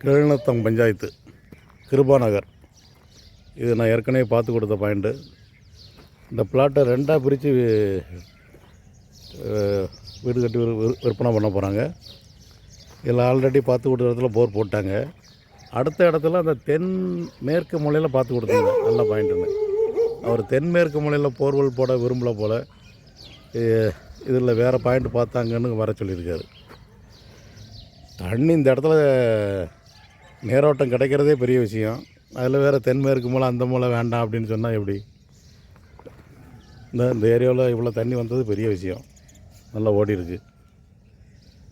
கிழநத்தம் பஞ்சாயத்து கிருபாநகர். இது நான் ஏற்கனவே பார்த்து கொடுத்த பாயிண்ட்டு இந்த பிளாட்டை ரெண்டாக பிரித்து வீடு கட்டி விற்- விற்பனை பண்ண போகிறாங்க இதில் ஆல்ரெடி பார்த்து கொடுத்த இடத்துல போர் போட்டாங்க. அடுத்த இடத்துல அந்த தென் மேற்கு மூலையில் பார்த்து கொடுத்தாங்க நல்ல பாயிண்ட்டுன்னு அவர் தென்மேற்கு மூலையில் போர்வெல் போட விரும்பல போல் இதில் வேறு பாயிண்ட் பார்த்தாங்கன்னு வர சொல்லியிருக்காரு. தண்ணி இந்த இடத்துல நேரோட்டம் கிடைக்கிறதே பெரிய விஷயம். அதில் வேறு தென்மேற்கு மூலை அந்த மூலை வேண்டாம் அப்படின்னு சொன்னால் எப்படி? இந்த இந்த ஏரியாவில் இவ்வளோ தண்ணி வந்தது பெரிய விஷயம். நல்லா ஓடி இருக்கு.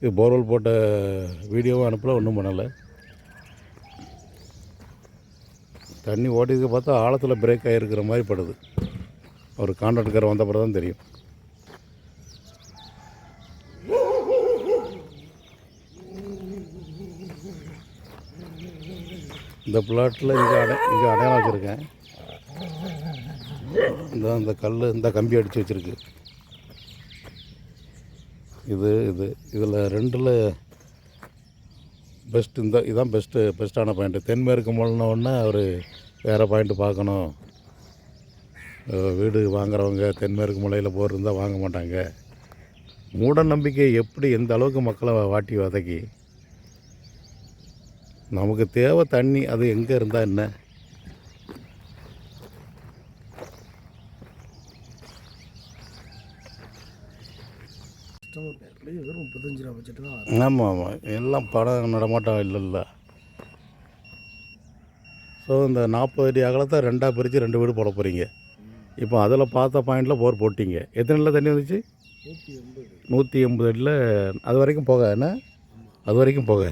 இது போர்வெல் போட்ட வீடியோவும் அனுப்பல ஒன்றும் பண்ணலை. தண்ணி ஓடிக்கு பார்த்தா ஆழத்தில் பிரேக் ஆகிருக்கிற மாதிரி படுது. ஒரு கான்ட்ராக்டர் வந்த பிறகு தான் தெரியும். இந்த பிளாட்டில் இங்கே அடை இங்கே அடையாளம் வச்சுருக்கேன். இந்த இந்த கல் இந்த கம்பி அடித்து வச்சுருக்கு. இது இது இதில் ரெண்டில் பெஸ்ட் இந்த இதான் பெஸ்ட்டு பெஸ்ட்டான பாயிண்ட்டு தென்மேற்கு மூலன அவர் வேறு பாயிண்ட்டு பார்க்கணும். வீடு வாங்குறவங்க தென்மேற்கு மூலையில் போர் இருந்தால் வாங்க மாட்டாங்க. மூட நம்பிக்கை எப்படி எந்த அளவுக்கு மக்களை வாட்டி வதக்கி நமக்கு தேவை தண்ணி அது எங்கே இருந்தால் என்ன? ஆமாம் ஆமாம் எல்லாம் படம் நடமாட்டம் இல்லைல்ல. ஸோ இந்த நாற்பது அடி அகலத்தை ரெண்டாக பிரித்து ரெண்டு வீடு போட போகிறீங்க இப்போ அதில் பார்த்த பாயிண்டில் போர் போட்டிங்க. எத்தனைல தண்ணி வந்துச்சு? நூற்றி எண்பது. அடியில் அது வரைக்கும் போக என்ன? அது வரைக்கும் போக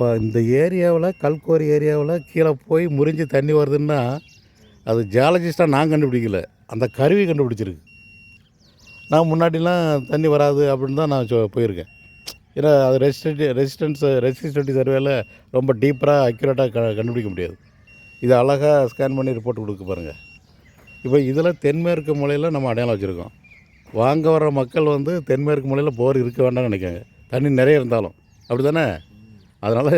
இப்போ இந்த ஏரியாவில் கல்கோரி ஏரியாவில் கீழே போய் முறிஞ்சு தண்ணி வருதுன்னா அது ஜியாலஜிஸ்ட்டாக நான் கண்டுபிடிக்கல. அந்த கருவி கண்டுபிடிச்சிருக்கு. நான் முன்னாடிலாம் தண்ணி வராது அப்படின்னு தான் நான் சொ போயிருக்கேன். ஏன்னா அது ரெசிஸ்டன்ட் ரெசிஸ்டன்ஸ் ரெசிஸ்டன்டி சர்வேல ரொம்ப டீப்பராக அக்யூரேட்டாக க கண்டுபிடிக்க முடியாது. இது அழகாக ஸ்கேன் பண்ணி ரிப்போர்ட் கொடுக்க பாருங்கள் இப்போ இதில் தென்மேற்கு மூலையில் நம்ம அடையாளம் வச்சுருக்கோம். வாங்க வர்ற மக்கள் வந்து தென்மேற்கு மூலையில் போர் இருக்க வேண்டாம்னு நினைக்காங்க. தண்ணி நிறைய இருந்தாலும். அப்படி தானே அதனால்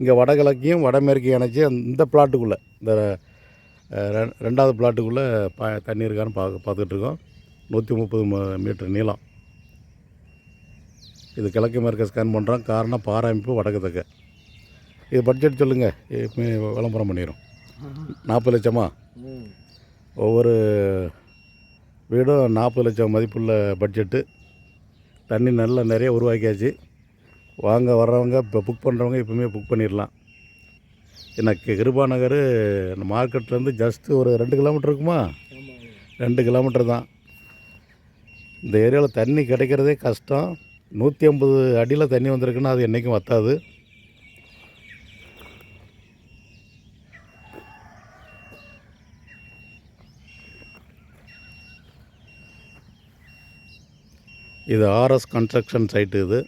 இங்கே வடகிழக்கையும் வடமேற்கையும் இணைச்சி இந்த பிளாட்டுக்குள்ளே இந்த ரெ- ரெண்டாவது பிளாட்டுக்குள்ளே பா தண்ணி இருக்கான்னு பார்க்க பார்த்துட்ருக்கோம் நூற்றி முப்பது மீட்டர் நீளம். இது கிழக்கு மேற்க ஸ்கேன் பண்ணுறோம் காரணம் பாராமிப்பு வடக்கு தக்க இது பட்ஜெட் சொல்லுங்கள் விளம்பரம் பண்ணிடும் நாற்பது லட்சமா? ஒவ்வொரு வீடும் நாற்பது லட்சம் மதிப்புள்ள பட்ஜெட்டு தண்ணி நல்லா நிறைய உருவாக்கியாச்சு. வாங்க வர்றவங்க இப்போ புக் பண்ணுறவங்க எப்பவுமே புக் பண்ணிடலாம் எனக்கு கிருபா நகர் மார்க்கெட்லேருந்து ஜஸ்ட்டு ஒரு ரெண்டு கிலோமீட்டர் இருக்குமா? ரெண்டு கிலோமீட்டர் தான். இந்த ஏரியாவில் தண்ணி கிடைக்கிறதே கஷ்டம். நூற்றி ஐம்பது அடியில் தண்ணி வந்திருக்குன்னா அது என்றைக்கும் வத்தாது. இது ஆர்எஸ் கன்ஸ்ட்ரக்ஷன் சைட்டு இது.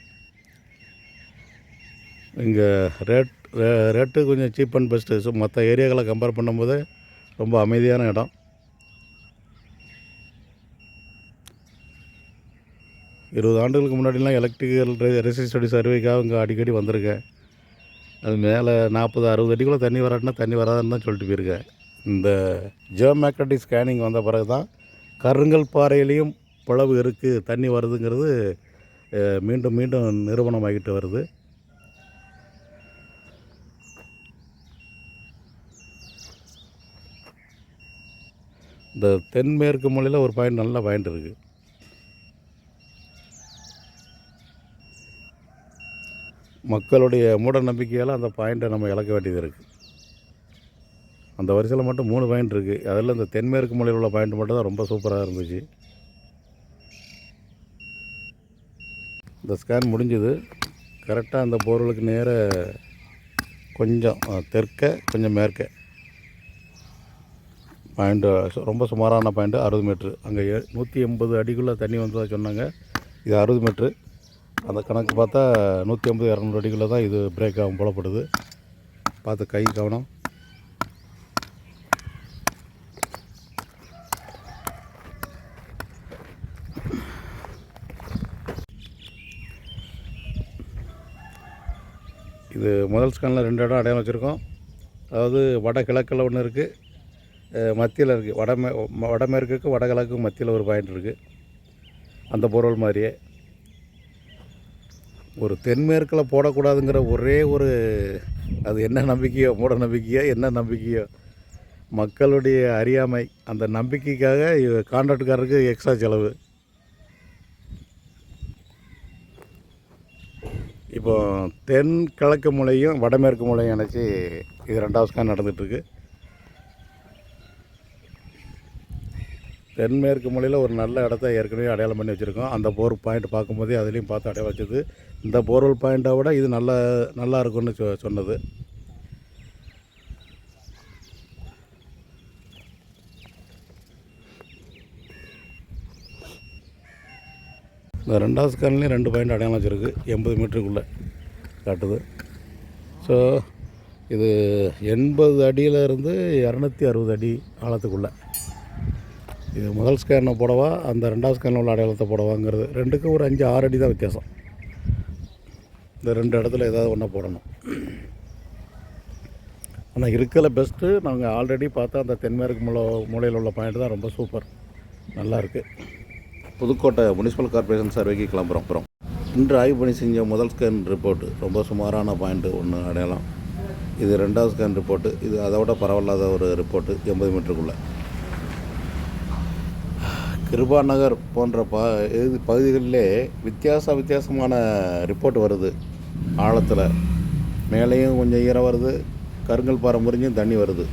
இங்கே ரேட் ரே ரேட்டு கொஞ்சம் சீப் அண்ட் பெஸ்ட்டு ஸோ மற்ற ஏரியாக்களை கம்பேர் பண்ணும்போது ரொம்ப அமைதியான இடம். இருபது ஆண்டுகளுக்கு முன்னாடிலாம் எலக்ட்ரிக்கல் ரெசிஸ்டடி சர்வேக்காக இங்கே அடிக்கடி வந்திருக்கேன். அது மேலே நாற்பது அறுபது அடிக்குள்ளே தண்ணி வராட்டினா தண்ணி வராதுன்னு தான் சொல்லிட்டு போயிருக்கேன். இந்த ஜியோமேக்னட்டிக் ஸ்கேனிங் வந்த பிறகு தான் கருங்கல் பாறையிலையும் பிளவு இருக்குது தண்ணி வருதுங்கிறது மீண்டும் மீண்டும் நிறுவனமாகிட்டு வருது. இந்த தென்மேற்கு மூலையில் ஒரு பாயிண்ட் நல்ல பாயிண்ட் இருக்குது மக்களுடைய மூட நம்பிக்கையால் அந்த பாயிண்ட்டை நம்ம இழக்க வேண்டியது இருக்குது அந்த வரிசையில் மட்டும் மூணு பாயிண்ட் இருக்குது அதில் இந்த தென்மேற்கு மூலையில் உள்ள பாயிண்ட் மட்டும் தான் ரொம்ப சூப்பராக இருந்துச்சு. இந்த ஸ்கேன் முடிஞ்சது. கரெக்டாக அந்த போர்வலுக்கு நேர கொஞ்சம் தெற்க கொஞ்சம் மேற்க. பாயிண்ட்டு ரொம்ப சுமாரான பாயிண்ட்டு அறுபது மீட்ரு. அங்கே நூற்றி எண்பது அடிக்குள்ளே தண்ணி வந்ததாக சொன்னாங்க. இது அறுபது மீட்ரு. அந்த கணக்கு பார்த்தா நூற்றி ஐம்பது இரநூறு அடிக்குள்ளே தான் இது பிரேக் ஆகும் போலப்படுது பார்த்து கை கவனம். இது இது முதல் ஸ்கேனில் ரெண்டு இடம் அடையாளம் வச்சுருக்கோம். அதாவது வட கிழக்கில் ஒன்று இருக்குது மத்தியில் இருக்குது வடமே வடமேற்குக்கு வடகிழக்கு மத்தியில் ஒரு பாயிண்ட் இருக்குது அந்த பொருள் மாதிரியே. ஒரு தென்மேற்கில் போடக்கூடாதுங்கிற ஒரே ஒரு அது என்ன நம்பிக்கையோ மூட நம்பிக்கையோ என்ன நம்பிக்கையோ. மக்களுடைய அறியாமை அந்த நம்பிக்கைக்காக கான்ட்ராக்டுக்காரருக்கு எக்ஸ்ட்ரா செலவு. இப்போ தென் கிழக்கு மூலையும் வடமேற்கு மூலையும் இணைச்சி இது ரெண்டாவது ஸ்கேன் நடந்துகிட்ருக்கு தென்மேற்கு மூலையில் ஒரு நல்ல இடத்த ஏற்கனவே அடையாளம் பண்ணி வச்சுருக்கோம். அந்த போர் பாயிண்ட் பார்க்கும்போதே அதுலேயும் பார்த்து அடையாளம் வச்சது. இந்த போர்வெல் பாயிண்ட்டை விட இது நல்ல நல்லா இருக்கும்னு சொ சொன்னது. இந்த ரெண்டாவது ஸ்கேன்லேயும் ரெண்டு பாயிண்ட் அடையாளம் வச்சுருக்கு. எண்பது மீட்டருக்குள்ளே காட்டுது. ஸோ இது எண்பது அடியிலேருந்து இரநூத்தி அறுபது அடி ஆழத்துக்குள்ளே. இது முதல் ஸ்கேனை போடவா அந்த ரெண்டாவது ஸ்கேனில் உள்ள அடையாளத்தை போடவாங்கிறது. ரெண்டுக்கும் ஒரு அஞ்சு ஆறு அடி தான் வித்தியாசம். இந்த ரெண்டு இடத்துல ஏதாவது ஒன்றா போடணும். ஆனால் இருக்கிற பெஸ்ட்டு நாங்கள் ஆல்ரெடி பார்த்தா அந்த தென்மேற்கு மூல மூலையில் உள்ள பாயிண்ட் தான் ரொம்ப சூப்பர் நல்லா இருக்குது புதுக்கோட்டை முனிசிபல் கார்ப்பரேஷன் சர்வேக்கு கிளம்புறோம். அப்புறம் இன்று ஆய்வு பண்ணி செஞ்ச முதல் ஸ்கேன் ரிப்போர்ட்டு ரொம்ப சுமாரான பாயிண்ட்டு ஒன்று அடையாளம். இது ரெண்டாவது ஸ்கேன் ரிப்போர்ட்டு இது அதை விட பரவாயில்லாத ஒரு ரிப்போர்ட்டு எண்பது மீட்டருக்குள்ளே கிருபாநகர் போன்ற ப இது பகுதிகளிலே வித்தியாச வித்தியாசமான ரிப்போர்ட் வருது. ஆழத்தில். மேலேயும் கொஞ்சம் ஈரம் வருது. கருங்கல் பாறை முறிஞ்சும் தண்ணி வருது.